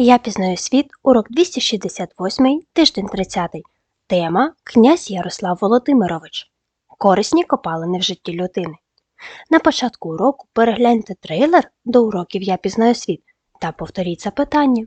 Я пізнаю світ, урок 268, тиждень 30. Тема Князь Ярослав Володимирович. Корисні копалини в житті людини. На початку уроку перегляньте трейлер до уроків Я пізнаю світ та повторіть запитання.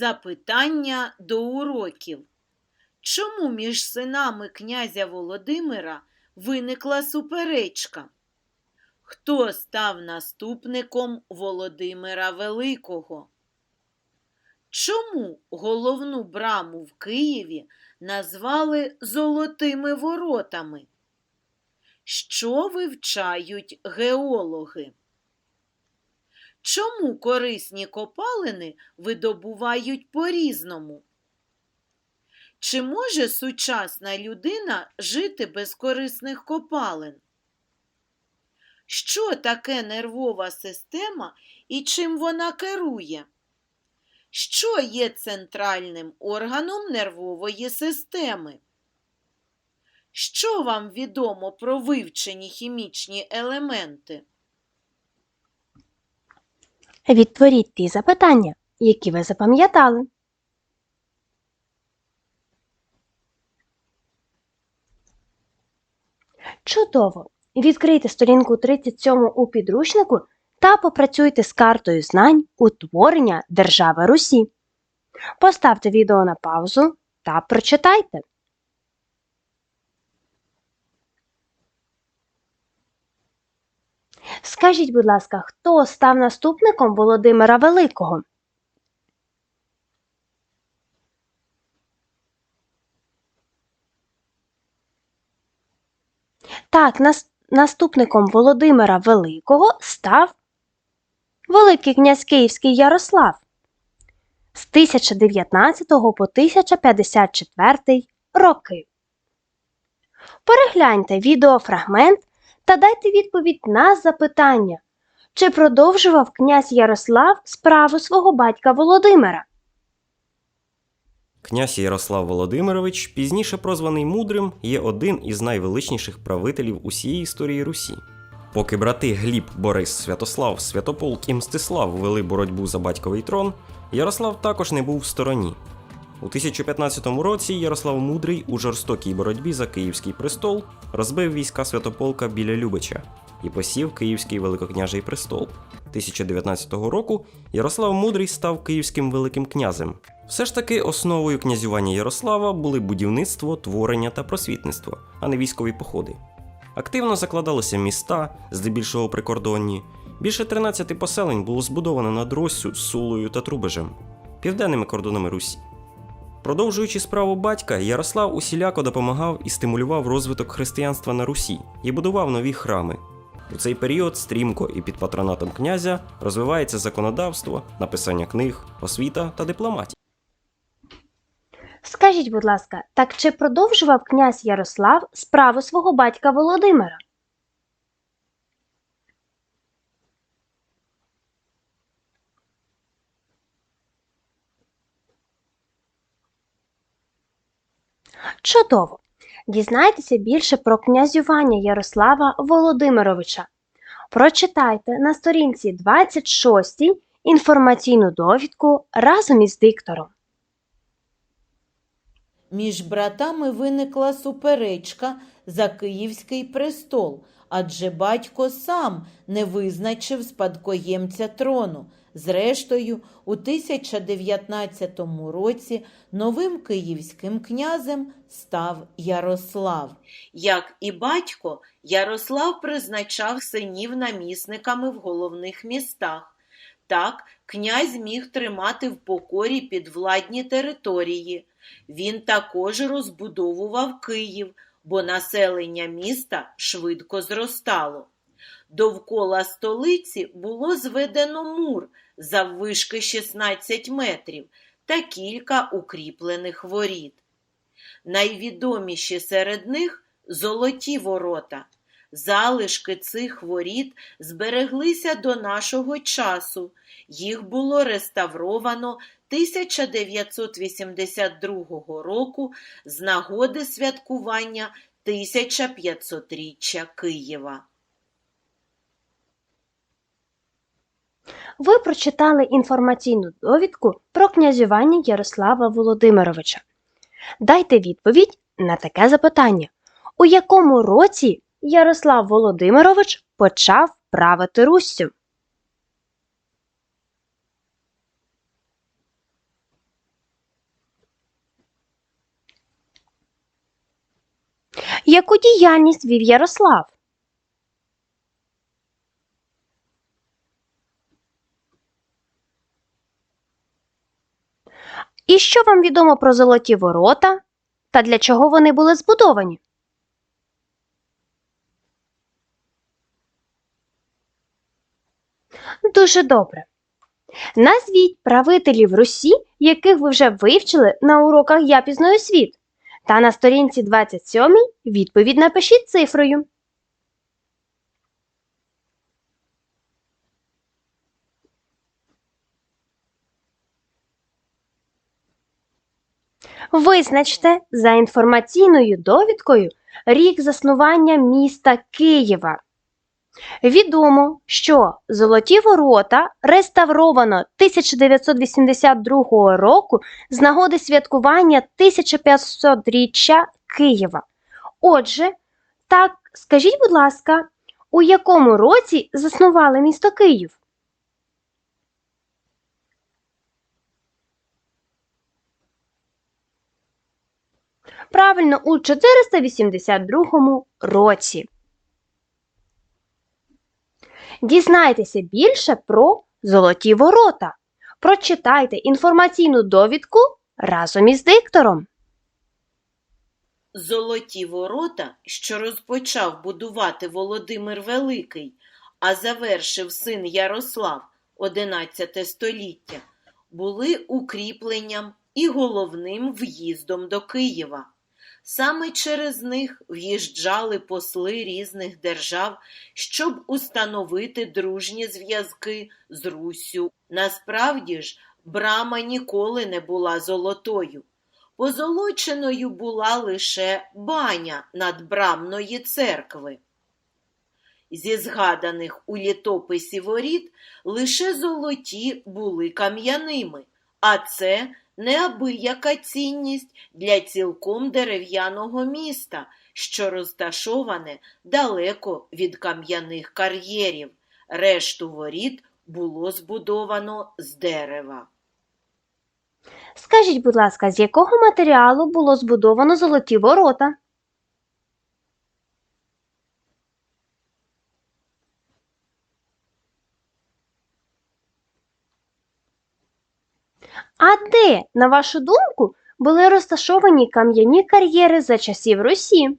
Запитання до уроків. Чому між синами князя Володимира виникла суперечка? Хто став наступником Володимира Великого? Чому головну браму в Києві назвали Золотими воротами? Що вивчають геологи? Чому корисні копалини видобувають по-різному? Чи може сучасна людина жити без корисних копалин? Що таке нервова система і чим вона керує? Що є центральним органом нервової системи? Що вам відомо про вивчені хімічні елементи? Відтворіть ті запитання, які ви запам'ятали. Чудово! Відкрийте сторінку 37 у підручнику та попрацюйте з картою знань утворення Держави Русі. Поставте відео на паузу та прочитайте. Скажіть, будь ласка, хто став наступником Володимира Великого? Так, нас- наступником Володимира Великого став Великий князь Київський Ярослав з 1019 по 1054 роки. Перегляньте відеофрагмент та дайте відповідь на запитання, чи продовжував князь Ярослав справу свого батька Володимира? Князь Ярослав Володимирович, пізніше прозваний Мудрим, є один із найвеличніших правителів усієї історії Русі. Поки брати Гліб, Борис, Святослав, Святополк і Мстислав вели боротьбу за батьковий трон, Ярослав також не був в стороні. У 1015 році Ярослав Мудрий у жорстокій боротьбі за Київський престол розбив війська Святополка біля Любича і посів Київський великокняжий престол. 1019 року Ярослав Мудрий став київським великим князем. Все ж таки основою князювання Ярослава були будівництво, творення та просвітництво, а не військові походи. Активно закладалися міста, здебільшого прикордонні. Більше 13 поселень було збудовано над Россю, Сулою та Трубежем, південними кордонами Русі. Продовжуючи справу батька, Ярослав усіляко допомагав і стимулював розвиток християнства на Русі і будував нові храми. У цей період стрімко і під патронатом князя розвивається законодавство, написання книг, освіта та дипломатія. Скажіть, будь ласка, так чи продовжував князь Ярослав справу свого батька Володимира? Чудово! Дізнайтеся більше про князювання Ярослава Володимировича. Прочитайте на сторінці 26 інформаційну довідку разом із диктором. Між братами виникла суперечка за Київський престол, адже батько сам не визначив спадкоємця трону. Зрештою, у 1019 році новим київським князем став Ярослав. Як і батько, Ярослав призначав синів намісниками в головних містах. Так, князь міг тримати в покорі підвладні території. Він також розбудовував Київ, бо населення міста швидко зростало. Довкола столиці було зведено мур заввишки 16 метрів та кілька укріплених воріт. Найвідоміші серед них золоті ворота. Залишки цих воріт збереглися до нашого часу. Їх було реставровано 1982 року з нагоди святкування 1500-річчя Києва. Ви прочитали інформаційну довідку про князювання Ярослава Володимировича. Дайте відповідь на таке запитання: у якому році Ярослав Володимирович почав правити Руссю? Яку діяльність вів Ярослав? І що вам відомо про золоті ворота та для чого вони були збудовані? Дуже добре. Назвіть правителів Русі, яких ви вже вивчили на уроках Я пізнаю світ. Та на сторінці 27 відповідь напишіть цифрою. Визначте за інформаційною довідкою рік заснування міста Києва. Відомо, що Золоті ворота реставровано 1982 року з нагоди святкування 1500-річчя Києва. Отже, так, скажіть, будь ласка, у якому році заснували місто Київ? Правильно, у 482 році. Дізнайтеся більше про золоті ворота. Прочитайте інформаційну довідку разом із диктором. Золоті ворота, що розпочав будувати Володимир Великий, а завершив син Ярослав XI століття, були укріпленням і головним в'їздом до Києва. Саме через них в'їжджали посли різних держав, щоб установити дружні зв'язки з Руссю. Насправді ж, брама ніколи не була золотою. Позолоченою була лише баня надбрамної церкви. Зі згаданих у літописі воріт лише золоті були кам'яними, а це неабияка цінність для цілком дерев'яного міста, що розташоване далеко від кам'яних кар'єрів. Решту воріт було збудовано з дерева. Скажіть, будь ласка, з якого матеріалу було збудовано золоті ворота? А де, на вашу думку, були розташовані кам'яні кар'єри за часів Русі?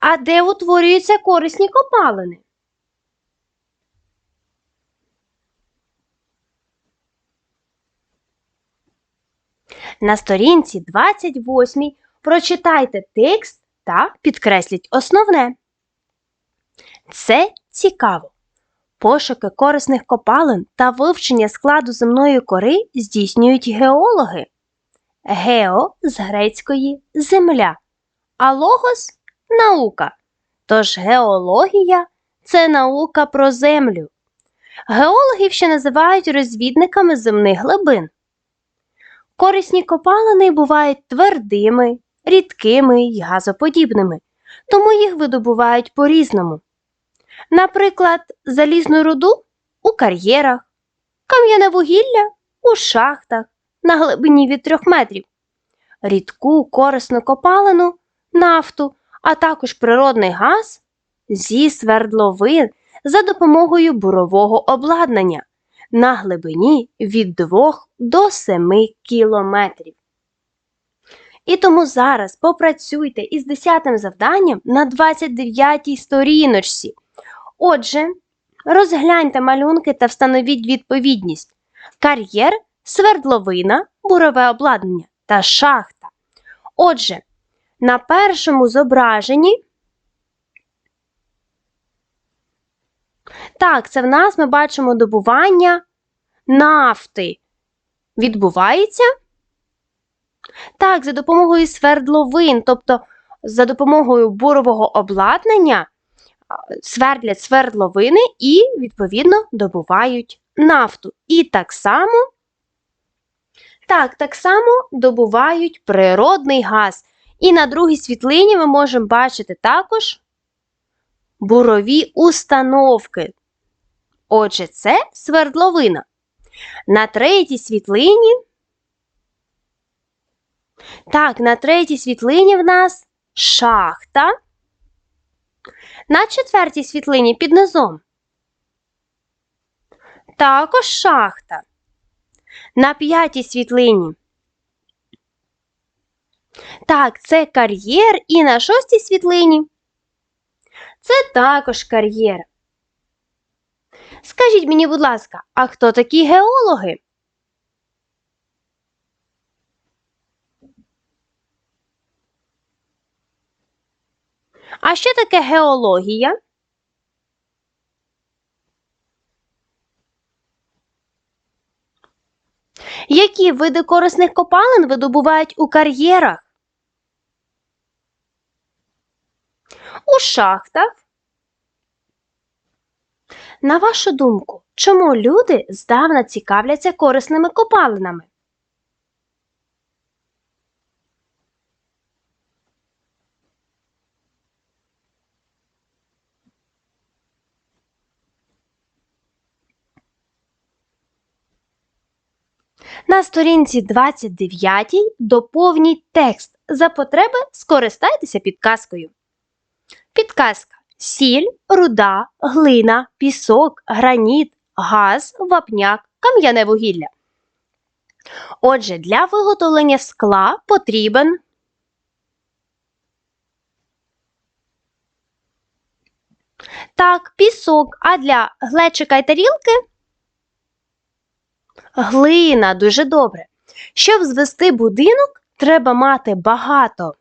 А де утворюються корисні копалини? На сторінці 28 прочитайте текст та підкресліть основне. Це цікаво. Пошуки корисних копалин та вивчення складу земної кори здійснюють геологи. Гео з грецької земля, а логос наука. Тож геологія це наука про землю. Геологів ще називають розвідниками земних глибин. Корисні копалини бувають твердими, рідкими й газоподібними, тому їх видобувають по-різному. Наприклад, залізну руду у кар'єрах, кам'яне вугілля у шахтах на глибині від 3 метрів, рідку корисну копалину, нафту, а також природний газ зі свердловин за допомогою бурового обладнання на глибині від 2 до 7 кілометрів. І тому зараз попрацюйте із 10 завданням на 29 сторіночці. Отже, розгляньте малюнки та встановіть відповідність. Кар'єр, свердловина, бурове обладнання та шахта. Отже, на першому зображенні Так, це в нас ми бачимо добування нафти. Відбувається? Так, за допомогою свердловин, тобто за допомогою бурового обладнання свердлять свердловини і, відповідно, добувають нафту. І так само, так, так само добувають природний газ. І на другій світлині ми можемо бачити також бурові установки. Отже, це свердловина. На третій світлині. Так, на третій світлині в нас шахта. На четвертій світлині під низом. Також шахта. На п'ятій світлині. Так, це кар'єр і на шостій світлині. Це також кар'єр. Скажіть мені, будь ласка, а хто такі геологи? А що таке геологія? Які види корисних копалин видобувають у кар'єрах? У шахтах? На вашу думку, чому люди здавна цікавляться корисними копалинами? На сторінці 29 доповніть текст. За потреби скористайтеся підказкою. Підказка: сіль, руда, глина, пісок, граніт, газ, вапняк, кам'яне вугілля. Отже, для виготовлення скла потрібен так, пісок, а для глечика і тарілки глина. Дуже добре. Щоб звести будинок, треба мати багато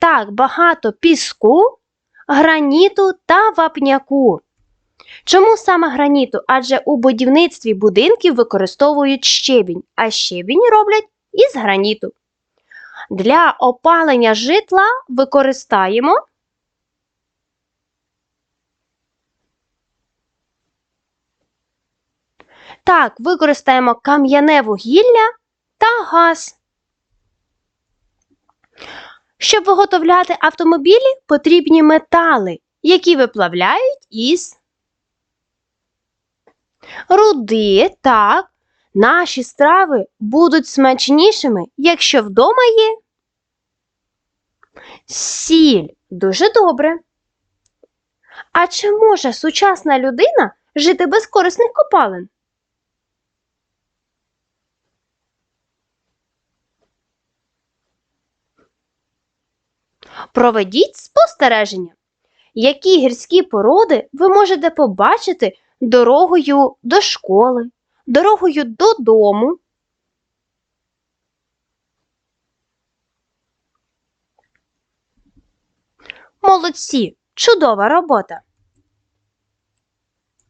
Так, багато піску, граніту та вапняку. Чому саме граніту? Адже у будівництві будинків використовують щебінь, а щебінь роблять із граніту. Для опалення житла використаємо Так, використаємо кам'яне вугілля та газ. Щоб виготовляти автомобілі, потрібні метали, які виплавляють із руди. Так, наші страви будуть смачнішими, якщо вдома є сіль. Дуже добре. А чи може сучасна людина жити без корисних копалин? Проведіть спостереження. Які гірські породи ви можете побачити дорогою до школи, дорогою додому? Молодці! Чудова робота!